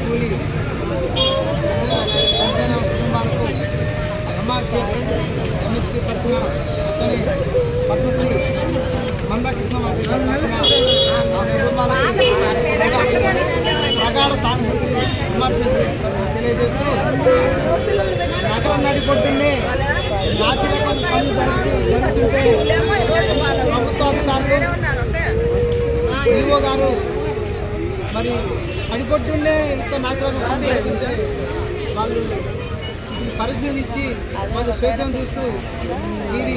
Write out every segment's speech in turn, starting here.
కూలి చనిపోయిన కుటుంబాలకు ఎంఆర్కేఎస్ ఎంఎస్పీ తరఫున ఇక్కడే పద్మశ్రీ మందాకృష్ణమాది తరఫున ఆ కుటుంబాలకు ప్రగాఢ సానుభూతి ఎంఆర్కేఎస్ తెలియజేస్తూ నగరం నడిపొడ్డునే నాసిరకం పనులు జరుగుతుంటే ప్రభుత్వ అధికారులు ఈఓ గారు మరి అడిపొడ్డునే ఇంత నాసిరకం పనులు జరుగుతుంటే వాళ్ళు ఈ పరిస్థితిని ఇచ్చి వాళ్ళు స్వేచ్ఛను చూస్తూ వీరి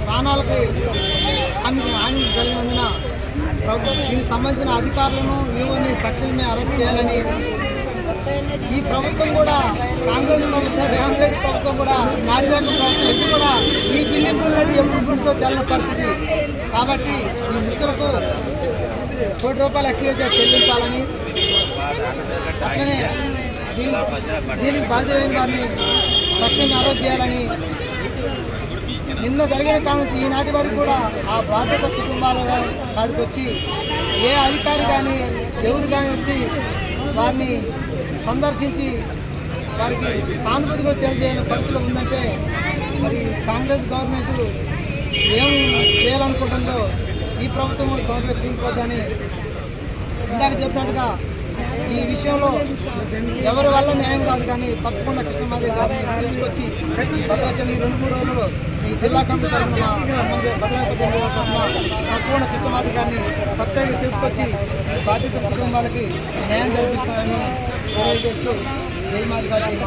ప్రాణాలకి హాని హాని కలిగినందున ప్రభుత్వం దీనికి సంబంధించిన అధికారులను ఈవోని తక్షణమే అరెస్ట్ చేయాలని ఈ ప్రభుత్వం కూడా కాంగ్రెస్ ప్రభుత్వం రేవంత్ రెడ్డి ప్రభుత్వం కూడా నాసిరకం ప్రభుత్వం ఇది కూడా ఈ బిల్లింపులకి ఎప్పుడు గుడితో తెల్లని పరిస్థితి. కాబట్టి ఈ మిత్రులకు కోటి రూపాయలు ఎక్స్గ్రేజ్ చెల్లించాలని అట్లనే దీని దీనికి బాధ్యులైన వారిని తక్షణమే అరెస్ట్ చేయాలని నిన్న జరిగిన కానుంచి ఈనాటి వరకు కూడా ఆ బాధ్యత కుటుంబాల కాడికి వచ్చి ఏ అధికారి కానీ ఎవరు కానీ వచ్చి వారిని సందర్శించి వారికి సానుభూతి కూడా తెలియజేయని పరిస్థితులు ఉందంటే మరి కాంగ్రెస్ గవర్నమెంట్ ఏం చేయాలనుకుంటుందో ఈ ప్రభుత్వం గవర్నమెంట్ త్వరగా ఇందాక చెప్పినట్టుగా ఈ విషయంలో ఎవరి వల్ల న్యాయం కాదు కానీ తప్పకుండా కృష్ణమాదేవి గారిని తీసుకొచ్చి భద్రాచలం ఈ రెండు మూడు రోజులు ఈ జిల్లా కమిటీ తరఫున భద్రాచలం తప్పకుండా కృష్ణమాదేవి గారిని సపరేట్గా తీసుకొచ్చి బాధిత కుటుంబాలకి న్యాయం జరిపిస్తారని తెలియజేస్తూ జయమాది గారి